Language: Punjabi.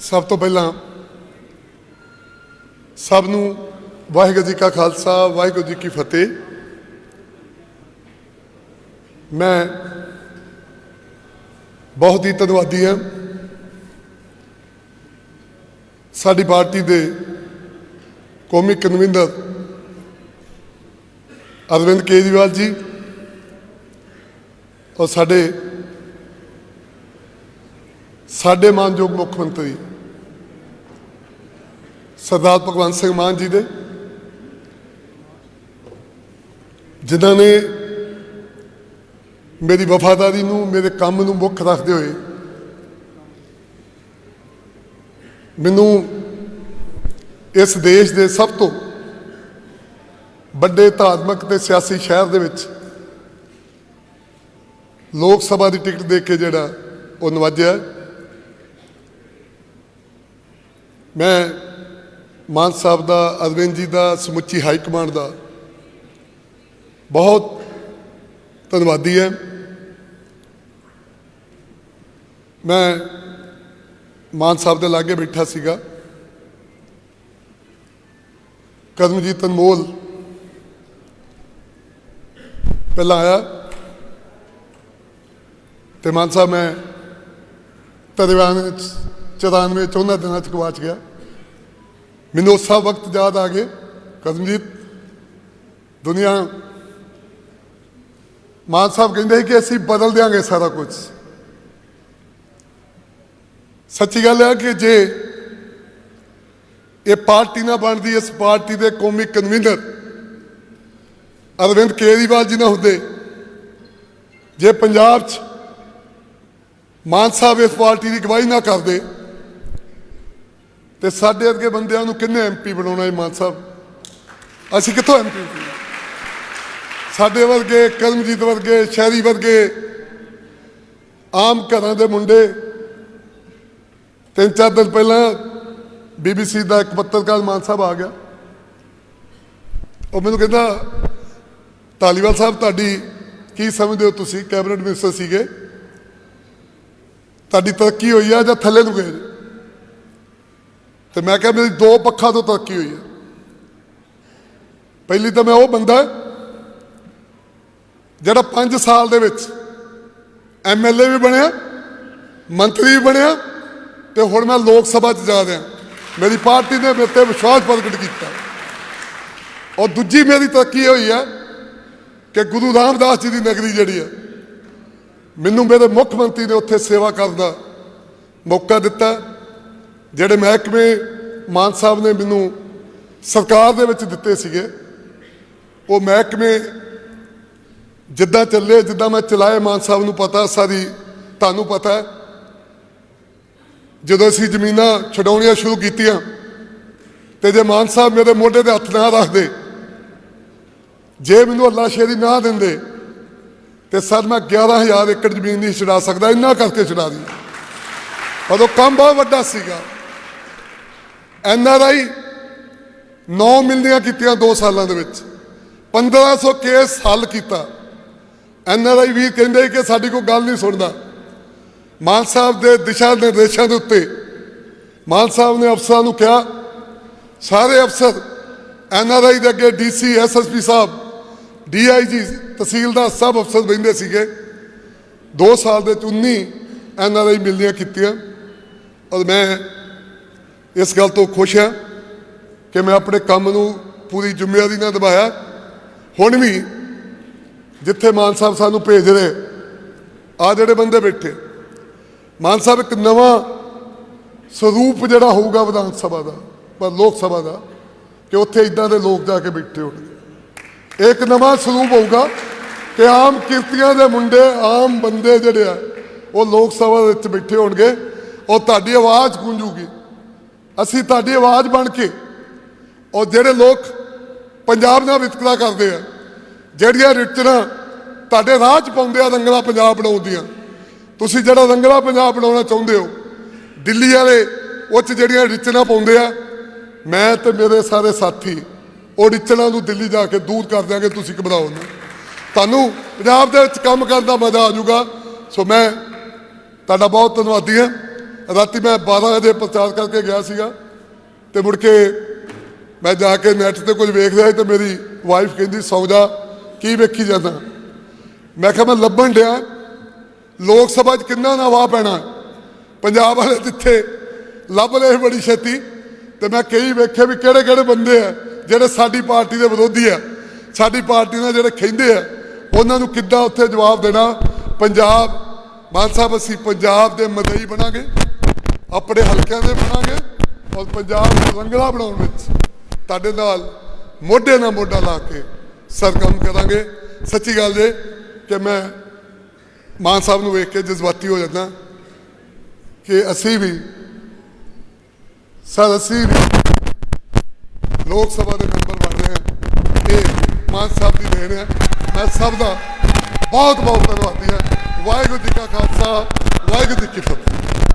ਸਭ ਤੋਂ ਪਹਿਲਾਂ ਸਭ ਨੂੰ ਵਾਹਿਗੁਰੂ ਜੀ ਕਾ ਖਾਲਸਾ, ਵਾਹਿਗੁਰੂ ਜੀ ਕੀ ਫਤਿਹ। ਮੈਂ ਬਹੁਤ ਹੀ ਧੰਨਵਾਦੀ ਹਾਂ ਸਾਡੀ ਪਾਰਟੀ ਦੇ ਕੌਮੀ ਕਨਵੀਨਰ ਅਰਵਿੰਦ ਕੇਜਰੀਵਾਲ ਜੀ ਔਰ ਸਾਡੇ ਸਾਡੇ ਮਾਨਯੋਗ ਮੁੱਖ ਮੰਤਰੀ ਸਰਦਾਰ ਭਗਵੰਤ ਸਿੰਘ ਮਾਨ ਜੀ ਦੇ, ਜਿਨ੍ਹਾਂ ਨੇ ਮੇਰੀ ਵਫਾਦਾਰੀ ਨੂੰ, ਮੇਰੇ ਕੰਮ ਨੂੰ ਮੁੱਖ ਰੱਖਦੇ ਹੋਏ ਮੈਨੂੰ ਇਸ ਦੇਸ਼ ਦੇ ਸਭ ਤੋਂ ਵੱਡੇ ਧਾਰਮਿਕ ਤੇ ਸਿਆਸੀ ਸ਼ਹਿਰ ਦੇ ਵਿੱਚ ਲੋਕ ਸਭਾ ਦੀ ਟਿਕਟ ਦੇ ਕੇ ਜਿਹੜਾ ਉਹ ਨਵਾਜਿਆ ਮੈਂ ਮਾਨ ਸਾਹਿਬ ਦਾ, ਅਰਵਿੰਦ ਜੀ ਦਾ, ਸਮੁੱਚੀ ਹਾਈ ਕਮਾਂਡ ਦਾ ਬਹੁਤ ਧੰਨਵਾਦੀ ਹੈ। ਮੈਂ ਮਾਨ ਸਾਹਿਬ ਦੇ ਲਾਗੇ ਬੈਠਾ ਸੀਗਾ। ਕਰਮਜੀਤ ਅਨਮੋਲ ਪਹਿਲਾਂ ਆਇਆ ਤੇ ਮਾਨ ਸਾਹਿਬ ਮੈਂ ਤਦਵਾਨ ਵਿੱਚ 94 ਚੌਦਾਂ ਦਿਨਾਂ ਚ ਗਵਾਚ ਗਿਆ। ਮੈਨੂੰ ਉਸ ਵਕਤ ਯਾਦ ਆ ਗਏ। ਕਰਮਜੀਤ ਦੁਨੀਆ ਮਾਨ ਸਾਹਿਬ ਕਹਿੰਦੇ ਸੀ ਕਿ ਅਸੀਂ ਬਦਲ ਦਿਆਂਗੇ ਸਾਰਾ ਕੁਝ। ਸੱਚੀ ਗੱਲ ਹੈ ਕਿ ਜੇ ਇਹ ਪਾਰਟੀ ਨਾ ਬਣਦੀ, ਇਸ ਪਾਰਟੀ ਦੇ ਕੌਮੀ ਕਨਵੀਨਰ ਅਰਵਿੰਦ ਕੇਜਰੀਵਾਲ ਜੀ ਨਾ ਹੁੰਦੇ, ਜੇ ਪੰਜਾਬ 'ਚ ਮਾਨ ਸਾਹਿਬ ਇਸ ਪਾਰਟੀ ਦੀ ਗਵਾਹੀ ਨਾ ਕਰਦੇ ਤੇ ਸਾਡੇ ਵਰਗੇ ਬੰਦਿਆਂ ਨੂੰ ਕਿੰਨੇ ਐਮਪੀ ਬਣਾਉਣਾ ਹੈ, ਮਾਨ ਸਾਹਿਬ? ਅਸੀਂ ਕਿੱਥੋਂ ਐਮਪੀ ਸਾਡੇ ਵਰਗੇ, ਕਰਮਜੀਤ ਵਰਗੇ, ਸ਼ਹਿਰੀ ਵਰਗੇ, ਆਮ ਘਰਾਂ ਦੇ ਮੁੰਡੇ, ਤਿੰਨ ਚਾਰ ਦਿਨ ਪਹਿਲਾਂ ਬੀਬੀਸੀ ਦਾ ਇੱਕ ਪੱਤਰਕਾਰ ਮਾਨ ਸਾਹਿਬ ਆ ਗਿਆ। ਉਹ ਮੈਨੂੰ ਕਹਿੰਦਾ, ਧਾਲੀਵਾਲ ਸਾਹਿਬ, ਤੁਹਾਡੀ ਕੀ ਸਮਝਦੇ ਹੋ ਤੁਸੀਂ? ਕੈਬਨਿਟ ਮਿਨਿਸਟਰ ਸੀਗੇ। ਤੁਹਾਡੀ ਤਰੱਕੀ ਹੋਈ ਆ ਜਾਂ ਥੱਲੇ ਨੂੰ ਗਏ ਜੇ? ਤੇ ਮੈਂ ਕਿਹਾ ਮੇਰੀ ਦੋ ਪੱਖਾਂ ਤੋਂ ਤਰੱਕੀ ਹੋਈ ਹੈ। ਪਹਿਲੀ ਤਾਂ ਮੈਂ ਉਹ ਬੰਦਾ ਜਿਹੜਾ 5 ਸਾਲ ਦੇ ਵਿੱਚ ਐਮਐਲਏ ਵੀ ਬਣਿਆ, ਮੰਤਰੀ ਵੀ ਬਣਿਆ ਤੇ ਹੁਣ ਮੈਂ ਲੋਕ ਸਭਾ 'ਚ ਜਾ ਰਿਹਾ। ਮੇਰੀ ਪਾਰਟੀ ਨੇ ਮੇਰੇ ਤੇ ਵਿਸ਼ਵਾਸ ਪ੍ਰਗਟ ਕੀਤਾ। ਔਰ ਦੂਜੀ ਮੇਰੀ ਤਰੱਕੀ ਹੋਈ ਹੈ ਕਿ ਗੁਰੂ ਰਾਮਦਾਸ ਜੀ ਦੀ ਨਗਰੀ ਜਿਹੜੀ ਹੈ, ਮੈਨੂੰ ਮੇਰੇ ਮੁੱਖ ਮੰਤਰੀ ਨੇ ਉੱਥੇ ਸੇਵਾ ਕਰਨ ਦਾ ਮੌਕਾ ਦਿੱਤਾ। ਜਿਹੜੇ ਮਹਿਕਮੇ ਮਾਨ ਸਾਹਿਬ ਨੇ ਮੈਨੂੰ ਸਰਕਾਰ ਦੇ ਵਿੱਚ ਦਿੱਤੇ ਸੀਗੇ, ਉਹ ਮਹਿਕਮੇ ਜਿੱਦਾਂ ਚੱਲੇ, ਜਿੱਦਾਂ ਮੈਂ ਚਲਾਏ, ਮਾਨ ਸਾਹਿਬ ਨੂੰ ਪਤਾ, ਸਾਰੀ ਤੁਹਾਨੂੰ ਪਤਾ ਜਦੋਂ ਅਸੀਂ ਜ਼ਮੀਨਾਂ ਛਡਾਉਣੀਆਂ ਸ਼ੁਰੂ ਕੀਤੀਆਂ, ਤੇ ਜੇ ਮਾਨ ਸਾਹਿਬ ਮੇਰੇ ਮੋਢੇ ਤੇ ਹੱਥ ਨਾ ਰੱਖਦੇ, ਜੇ ਮੈਨੂੰ ਅੱਲਾ ਸ਼ੇਰੀ ਨਾ ਦਿੰਦੇ, ਤੇ ਸਰ ਮੈਂ 11000 ਏਕੜ ਜ਼ਮੀਨ ਨਹੀਂ ਛਡਾ ਸਕਦਾ, ਇੰਨਾ ਕਰਕੇ ਛਡਾ ਦੀ ਪਰ ਕੰਮ ਬਹੁਤ ਵੱਡਾ ਸੀਗਾ। ਐਨ ਆਰ ਆਈ 9 ਮਿਲਦੀਆਂ ਕੀਤੀਆਂ 2 ਸਾਲਾਂ ਦੇ ਵਿੱਚ। 1500 ਕੇਸ ਹੱਲ ਕੀਤਾ। ਐਨ ਆਰ ਆਈ ਵੀ ਕਹਿੰਦੇ ਕਿ ਸਾਡੀ ਕੋਈ ਗੱਲ ਨਹੀਂ ਸੁਣਦਾ। ਮਾਨ ਸਾਹਿਬ ਦੇ ਦਿਸ਼ਾ ਨਿਰਦੇਸ਼ਾਂ ਦੇ ਉੱਤੇ ਮਾਨ ਸਾਹਿਬ ਨੇ ਅਫਸਰਾਂ ਨੂੰ ਕਿਹਾ, ਸਾਰੇ ਅਫਸਰ ਐਨ ਆਰ ਆਈ ਦੇ ਅੱਗੇ DC SSP sahib DIG tehsildar ਸਭ ਅਫਸਰ ਬੈਠੇ ਸੀਗੇ। 2 ਸਾਲ ਦੇ ਵਿੱਚ 19 ਐਨ ਆਰ ਆਈ ਮਿਲਦੀਆਂ ਕੀਤੀਆਂ। ਔਰ ਮੈਂ ਇਸ ਗੱਲ ਤੋਂ ਖੁਸ਼ ਹਾਂ ਕਿ ਮੈਂ ਆਪਣੇ ਕੰਮ ਨੂੰ ਪੂਰੀ ਜ਼ਿੰਮੇਵਾਰੀ ਨਾਲ ਨਿਭਾਇਆ। ਹੁਣ ਵੀ ਜਿੱਥੇ ਮਾਨ ਸਾਹਿਬ ਸਾਨੂੰ ਭੇਜ ਰਹੇ ਆ ਜਿਹੜੇ ਬੰਦੇ ਬੈਠੇ, ਮਾਨ ਸਾਹਿਬ ਇੱਕ ਨਵਾਂ ਸਰੂਪ ਜਿਹੜਾ ਹੋਊਗਾ ਵਿਧਾਨ ਸਭਾ ਦਾ, ਪਰ ਲੋਕ ਸਭਾ ਦਾ, ਕਿ ਉੱਥੇ ਇਦਾਂ ਦੇ ਲੋਕ ਜਾ ਕੇ ਬੈਠੇ ਹੋਣਗੇ ਇੱਕ ਨਵਾਂ ਸਰੂਪ ਹੋਊਗਾ ਕਿ ਆਮ ਕਿਰਤੀਆਂ ਦੇ ਮੁੰਡੇ, ਆਮ ਬੰਦੇ ਜਿਹੜੇ ਆ, ਉਹ ਲੋਕ ਸਭਾ ਵਿੱਚ ਬੈਠੇ ਹੋਣਗੇ ਉਹ ਤੁਹਾਡੀ ਆਵਾਜ਼ ਗੂੰਜੂਗੀ। ਅਸੀਂ ਤੁਹਾਡੀ ਆਵਾਜ਼ ਬਣ ਕੇ ਔਰ ਜਿਹੜੇ ਲੋਕ ਪੰਜਾਬ ਨਾਲ ਵਿਤਕਰਾ ਕਰਦੇ ਆ, ਜਿਹੜੀਆਂ ਰਿਚਰਾਂ ਤੁਹਾਡੇ ਰਾਹ 'ਚ ਪਾਉਂਦੇ ਆ ਰੰਗਲਾ ਪੰਜਾਬ ਬਣਾਉਂਦੀਆਂ ਤੁਸੀਂ ਜਿਹੜਾ ਰੰਗਲਾ ਪੰਜਾਬ ਬਣਾਉਣਾ ਚਾਹੁੰਦੇ ਹੋ, ਦਿੱਲੀ ਵਾਲੇ ਉਹ 'ਚ ਜਿਹੜੀਆਂ ਰਿਚਨਾ ਪਾਉਂਦੇ ਆ, ਮੈਂ ਤੇ ਮੇਰੇ ਸਾਰੇ ਸਾਥੀ, ਉਹ ਰਿਚਰਾਂ ਨੂੰ ਦਿੱਲੀ ਜਾ ਕੇ ਦੂਰ ਕਰ ਦਿਆਂਗੇ, ਤੁਸੀਂ ਘਬਰਾਓ ਨਾ। ਤੁਹਾਨੂੰ ਪੰਜਾਬ ਦੇ ਵਿੱਚ ਕੰਮ ਕਰਨ ਦਾ ਮਜ਼ਾ ਆ ਜਾਊਗਾ, ਸੋ ਮੈਂ ਤੁਹਾਡਾ ਬਹੁਤ ਧੰਨਵਾਦੀ ਹਾਂ। ਰਾਤੀ ਮੈਂ 12 ਵਜੇ ਪ੍ਰਚਾਰ ਕਰਕੇ ਗਿਆ ਸੀਗਾ ਤੇ ਮੁੜ ਕੇ ਮੈਂ ਜਾ ਕੇ ਨੈਟ ਤੇ ਕੁਝ ਵੇਖ ਰਿਹਾ ਸੀ ਤੇ ਮੇਰੀ ਵਾਈਫ ਕਹਿੰਦੀ, ਸੌਂ ਜਾ, ਕੀ ਵੇਖੀ ਜਾਂਦਾ? ਮੈਂ ਕਿਹਾ, ਮੈਂ ਲੱਭਣ ਡਿਆ। ਲੋਕ ਸਭਾ 'ਚ ਕਿੰਨਾ ਨਾ ਵਾਹ ਪੈਣਾ। ਪੰਜਾਬ ਵਾਲੇ ਜਿੱਥੇ ਲੱਭ ਲਏ ਬੜੀ ਛੇਤੀ ਤੇ ਮੈਂ ਕਈ ਵੇਖੇ ਵੀ ਕਿਹੜੇ ਕਿਹੜੇ ਬੰਦੇ ਆ, ਜਿਹੜੇ ਸਾਡੀ ਪਾਰਟੀ ਦੇ ਵਿਰੋਧੀ ਆ। ਸਾਡੀ ਪਾਰਟੀ ਨਾਲ ਜਿਹੜੇ ਖੈਂਦੇ ਆ, ਉਹਨਾਂ ਨੂੰ ਕਿੱਦਾਂ ਉੱਥੇ ਜਵਾਬ ਦੇਣਾ? ਪੰਜਾਬ, ਮਾਨ ਸਾਹਿਬ, ਅਸੀਂ ਪੰਜਾਬ ਦੇ ਮਦਈ ਬਣਾਂਗੇ। ਆਪਣੇ ਹਲਕਿਆਂ ਦੇ ਬਣਾਂਗੇ ਔਰ ਪੰਜਾਬ ਨੂੰ ਰੰਗਲਾ ਬਣਾਉਣ ਵਿੱਚ ਤੁਹਾਡੇ ਨਾਲ ਮੋਢੇ ਨਾਲ ਮੋਢਾ ਲਾ ਕੇ ਸਰਗਰਮ ਕਰਾਂਗੇ। ਸੱਚੀ ਗੱਲ ਜੇ ਕਿ ਮੈਂ ਮਾਨ ਸਾਹਿਬ ਨੂੰ ਵੇਖ ਕੇ ਜਜ਼ਬਾਤੀ ਹੋ ਜਾਂਦਾ ਕਿ ਅਸੀਂ ਵੀ, ਸਰ ਅਸੀਂ ਵੀ ਲੋਕ ਸਭਾ ਦੇ ਮੈਂਬਰ ਬਣ ਰਹੇ ਹਾਂ। ਇਹ ਮਾਨ ਸਾਹਿਬ ਦੀ ਦੇਣ ਹੈ। ਮੈਂ ਸਭ ਦਾ ਬਹੁਤ ਬਹੁਤ ਧੰਨਵਾਦੀ ਹਾਂ। ਵਾਹਿਗੁਰੂ ਜੀ ਕਾ ਖਾਲਸਾ, ਵਾਹਿਗੁਰੂ ਜੀ ਕੀ ਫਤਿਹ।